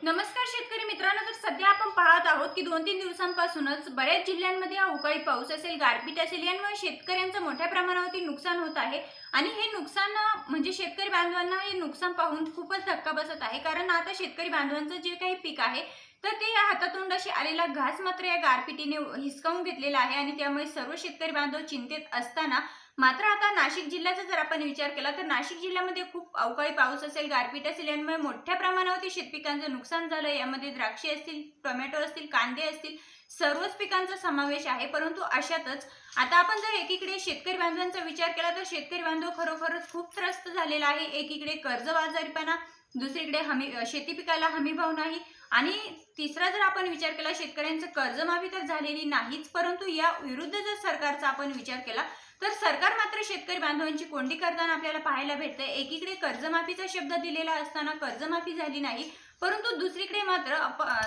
नमस्कार शेतकरी मित्रांनो तर सध्या आपण पाहत आहोत की दोन तीन दिवसांपासूनच बऱ्याच जिल्ह्यांमध्ये अवकाळी पाऊस असेल गारपीट असेल यामुळे शेतकऱ्यांचं मोठ्या प्रमाणावरती नुकसान होत आहे. आणि हे नुकसान म्हणजे शेतकरी बांधवांना हे नुकसान पाहून खूपच धक्का बसत आहे. कारण आता शेतकरी बांधवांचं जे काही पीक आहे तर ते या हातातोंडाशी आलेला घास मात्र या गारपिटीने हिसकावून घेतलेला आहे. आणि त्यामुळे सर्व शेतकरी बांधव चिंतेत असताना मात्र आता नाशिक जिल्ह्याचा जर आपण विचार केला तर नाशिक जिल्ह्यामध्ये खूप अवकाळी पाऊस असेल गारपीट असेल यामुळे मोठ्या प्रमाणावरती शेतपिकांचं नुकसान झालं. यामध्ये द्राक्षे असतील टोमॅटो असतील कांदे असतील सर्वच पिकांचा समावेश आहे. परंतु अशातच आता आपण जर एकीकडे शेतकरी बांधवांचा विचार केला तर शेतकरी बांधव खरोखरच खूप त्रस्त झालेला आहे. एकीकडे कर्जबाजारीपणा दुसरीकडे हमी शेती पिकाला हमी भाव नाही. आणि तिसरा जर आपण विचार केला शेतकऱ्यांचं कर्जमाफी तर झालेली नाहीच. परंतु या विरुद्ध जर सरकारचा आपण विचार केला तर सरकार मात्र शेतकरी बांधवांची कोंडी करताना आपल्याला पाहायला भेटतं एकीकडे कर्जमाफीचा शब्द दिलेला असताना कर्जमाफी झाली नाही परंतु दुसरीकडे मात्र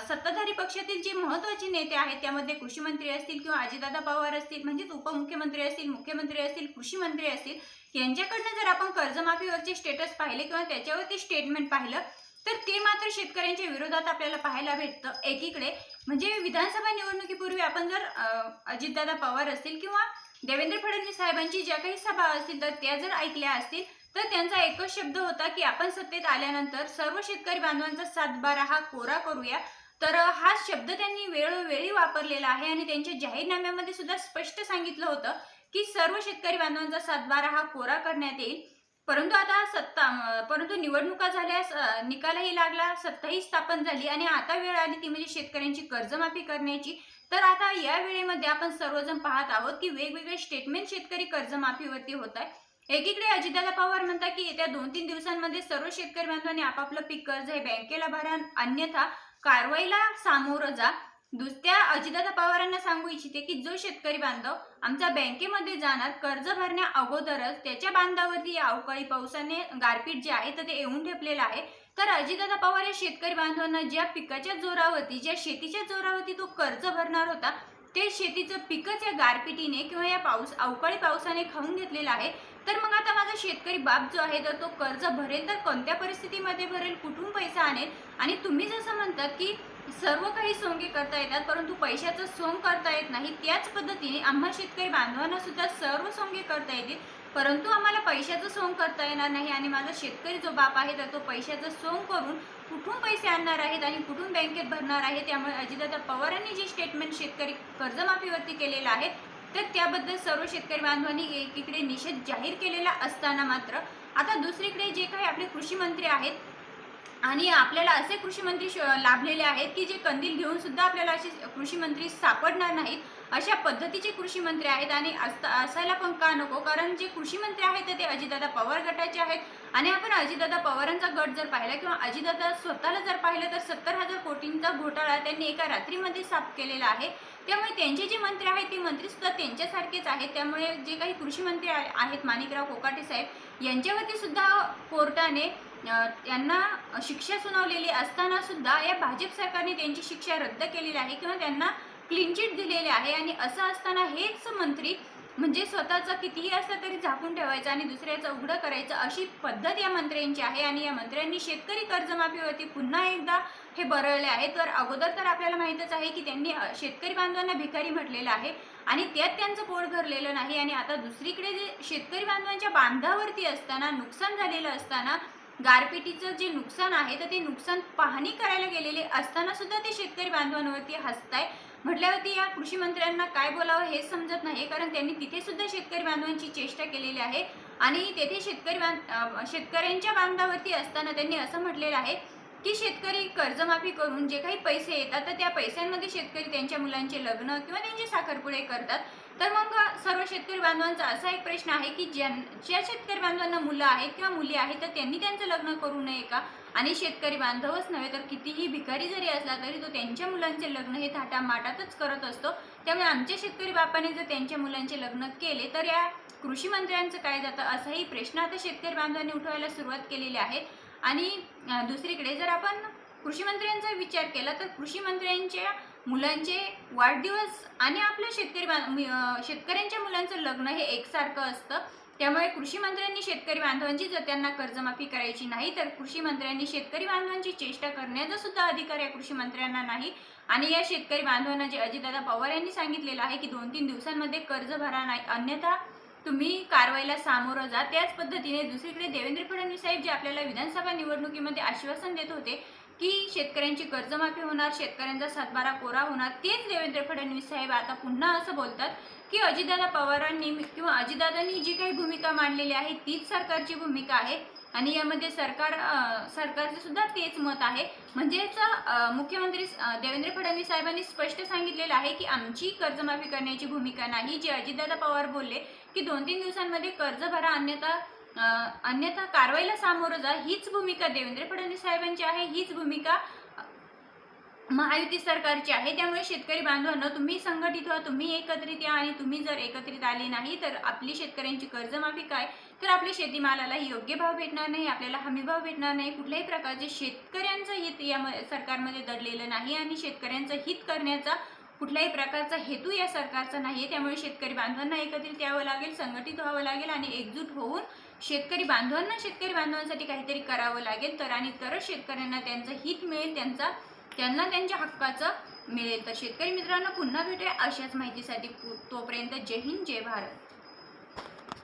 सत्ताधारी पक्षातील जे महत्त्वाचे नेते आहेत त्यामध्ये कृषी मंत्री असतील किंवा अजितदादा पवार असतील म्हणजेच उपमुख्यमंत्री असतील मुख्यमंत्री असतील कृषी मंत्री असतील यांच्याकडनं जर आपण कर्जमाफीवरचे स्टेटस पाहिले किंवा त्याच्यावरती स्टेटमेंट पाहिलं तर ते मात्र शेतकऱ्यांच्या विरोधात आपल्याला पाहायला भेटतं. एकीकडे म्हणजे विधानसभा निवडणुकीपूर्वी आपण जर अजितदादा पवार असतील किंवा देवेंद्र फडणवीस साहेबांची ज्या काही सभा असतील तर त्या जर ऐकल्या असतील तर त्यांचा एकच शब्द होता की आपण सत्तेत आल्यानंतर सर्व शेतकरी बांधवांचा सातबारा हा कोरा करूया. तर हा शब्द त्यांनी वेळोवेळी वापरलेला आहे आणि त्यांच्या जाहीरनाम्यामध्ये सुद्धा स्पष्ट सांगितलं होतं की सर्व शेतकरी बांधवांचा सातबारा हा कोरा करण्यात येईल. परंतु आता सत्ता परंतु निवडणुका झाल्यास निकालही लागला सत्ताही स्थापन झाली आणि आता वेळ आली ती म्हणजे शेतकऱ्यांची कर्जमाफी करण्याची. तर आता या वेळेमध्ये आपण सर्वजण पाहत आहोत की वेगवेगळे स्टेटमेंट शेतकरी कर्जमाफीवरती होत आहे एकीकडे अजितदादा पवार म्हणतात की येत्या दोन तीन दिवसांमध्ये सर्व शेतकरी बांधवांनी आपापलं पीक कर्ज हे बँकेला भरा अन्यथा कारवाईला सामोरं जा. दुसऱ्या अजितदादा पवारांना सांगू इच्छिते की जो शेतकरी बांधव आमचा बँकेमध्ये जाणार कर्ज भरण्या अगोदरच त्याच्या बांधावरती या अवकाळी पावसाने गारपीट जे आहे तर ते येऊन ठेपलेलं आहे. तर अजितदादा पवार या शेतकरी बांधवांना ज्या पिकाच्या जोरावरती ज्या शेतीच्या जोरावरती तो कर्ज भरणार होता ते शेतीचं पिकच या गारपिटीने किंवा या पाऊस अवकाळी पावसाने खाऊन घेतलेलं आहे. तर मग आता माझा शेतकरी बाप जो आहे तर तो कर्ज भरेल तर कोणत्या परिस्थितीमध्ये भरेल कुठून पैसा आणेल? आणि तुम्ही जसं म्हणतात की सर्व काही सोंगे करता येतात परंतु पैशाचं सोंग करता येत नाही. त्याच पद्धतीने आम्हा शेतकरी बांधवांना सुद्धा सर्व सोंगे करता येतील परंतु आम्हाला पैशाचं सोंग करता येणार नाही आणि माझा शेतकरी जो बाप आहे तर तो पैशाचं सोंग करून कुठून पैसे आणणार आहेत आणि कुठून बँकेत भरणार आहे त्यामुळे अजितदादा पवारांनी जे स्टेटमेंट शेतकरी कर्जमाफीवरती केलेलं आहे तर त्याबद्दल सर्व शेतकरी बांधवांनी एकीकडे निषेध जाहीर केलेला असताना मात्र आता दुसरीकडे जे काही आपले कृषी मंत्री आहेत आणि आपल्याला असे कृषी मंत्री लाभलेले आहेत की जे कंदील घेऊन सुद्धा आपल्याला असे कृषी मंत्री सापडणार नाहीत. अशा पद्धतीचे कृषी मंत्री आहेत आणि असता असायला पण का नको? कारण जे कृषी मंत्री आहेत तर ते अजितदादा पवार गटाचे आहेत. आणि आपण अजितदादा पवारांचा गट जर पाहिला किंवा अजितदादा स्वतःला जर पाहिलं तर सत्तर हजार कोटींचा घोटाळा त्यांनी एका रात्रीमध्ये साफ केलेला आहे. त्यामुळे त्यांचे जे मंत्री आहेत ते मंत्री सुद्धा त्यांच्यासारखेच आहेत. त्यामुळे जे काही कृषी मंत्री आहेत माणिकराव कोकाटे साहेब यांच्यावरती सुद्धा कोर्टाने त्यांना शिक्षा सुनावलेली असताना सुद्धा या भाजप सरकारने त्यांची शिक्षा रद्द केलेली आहे किंवा त्यांना क्लीन चिट दिलेली आहे. आणि असं असताना हेच मंत्री म्हणजे स्वतःचं कितीही असलं तरी झाकून ठेवायचं आणि दुसऱ्याचं उघडं करायचं अशी पद्धत या मंत्र्यांची आहे आणि या मंत्र्यांनी शेतकरी कर्जमाफीवरती पुन्हा एकदा हे बरळले आहे. तर अगोदर तर आपल्याला माहीतच आहे की त्यांनी शेतकरी बांधवांना भिकारी म्हटलेलं आहे आणि त्यात त्यांचं पोट भरलेलं नाही आणि आता दुसरीकडे जे शेतकरी बांधवांच्या बांधावरती असताना नुकसान झालेलं असताना गारपिटीचं जे नुकसान आहे तर ते नुकसान पाहणी करायला गेलेले असताना सुद्धा ते शेतकरी बांधवांवरती हसताय. म्हटल्यावरती या कृषी मंत्र्यांना काय बोलावं हे समजत नाही कारण त्यांनी तिथे सुद्धा शेतकरी बांधवांची चेष्टा केलेली आहे आणि तेथे शेतकरी बांध शेतकऱ्यांच्या बांधावरती असताना त्यांनी असं म्हटलेलं आहे की शेतकरी कर्जमाफी करून जे काही पैसे येतात तर त्या पैशांमध्ये शेतकरी त्यांच्या मुलांचे लग्न किंवा त्यांचे साखरपुडे करतात. तर मग सर्व शेतकरी बांधवांचा असा एक प्रश्न आहे की ज्यां ज्या शेतकरी बांधवांना मुलं आहेत किंवा मुली आहेत तर त्यांनी त्यांचं लग्न करू नये का? आणि शेतकरी बांधवच नव्हे तर कितीही भिकारी जरी असला तरी तो त्यांच्या मुलांचे लग्न हे थाटामाटातच करत असतो. त्यामुळे आमच्या शेतकरी बापाने जर त्यांच्या मुलांचे लग्न केले तर या कृषी मंत्र्यांचं काय जातं असाही प्रश्न आता शेतकरी बांधवांनी उठवायला सुरुवात केलेली आहे. आणि दुसरीकडे जर आपण कृषी मंत्र्यांचा विचार केला तर कृषी मंत्र्यांच्या मुलांचे वाढदिवस आणि आपल्या शेतकरी शेतकऱ्यांच्या मुलांचं लग्न हे एकसारखं असतं. त्यामुळे कृषी मंत्र्यांनी शेतकरी बांधवांची जर त्यांना कर्जमाफी करायची नाही तर कृषी मंत्र्यांनी शेतकरी बांधवांची चेष्टा करण्याचा सुद्धा अधिकार या कृषी मंत्र्यांना नाही. आणि या शेतकरी बांधवांना जे अजितदादा पवार यांनी सांगितलेलं आहे की दोन तीन दिवसांमध्ये कर्ज भरा नाही अन्यथा तुम्ही कारवाईला सामोरं जा. त्याच पद्धतीने दुसरीकडे देवेंद्र फडणवीस साहेब जे आपल्याला विधानसभा निवडणुकीमध्ये आश्वासन देत होते की शेतकऱ्यांची कर्जमाफी होणार शेतकऱ्यांचा सातबारा कोरा होणार तेच देवेंद्र फडणवीस साहेब आता पुन्हा असं बोलतात की अजितदादा पवारांनी किंवा अजितदादांनी जी काही भूमिका मांडलेली आहे तीच सरकारची भूमिका आहे. आणि यामध्ये सरकार सरकारचं सुद्धा तेच मत आहे. म्हणजेच मुख्यमंत्री देवेंद्र फडणवीस साहेबांनी स्पष्ट सांगितलेलं आहे की आमची कर्जमाफी करण्याची भूमिका नाही. जे अजितदादा पवार बोलले की दोन तीन दिवसांमध्ये कर्ज भरा अन्यथा अन्यथा कारवाईला सामोरं जा हीच भूमिका देवेंद्र फडणवीस साहेबांची आहे हीच भूमिका महायुती सरकारची आहे. त्यामुळे शेतकरी बांधवांना तुम्ही संघटित व्हा तुम्ही एकत्रित या आणि तुम्ही जर एकत्रित आले नाही तर आपली शेतकऱ्यांची कर्जमाफी काय? तर आपल्या शेतीमालाला योग्य भाव भेटणार नाही आपल्याला हमी भाव भेटणार नाही. कुठल्याही प्रकारचे शेतकऱ्यांचं हित या सरकारमध्ये दडलेलं नाही आणि शेतकऱ्यांचं हित करण्याचा कुठल्याही प्रकारचा हेतू या सरकारचा नाही त्यामुळे शेतकरी बांधवांना एकत्रित यावं लागेल संघटित व्हावं लागेल आणि एकजूट होऊन शेतकरी बांधवांना शेतकरी बांधवांसाठी काहीतरी करावं लागेल तर आणि तरच शेतकऱ्यांना त्यांचं हित मिळेल त्यांचा त्यांना त्यांच्या हक्काचं मिळेल. तर शेतकरी मित्रांनो पुन्हा भेटूया अशाच माहितीसाठी. तोपर्यंत जय हिंद जय भारत.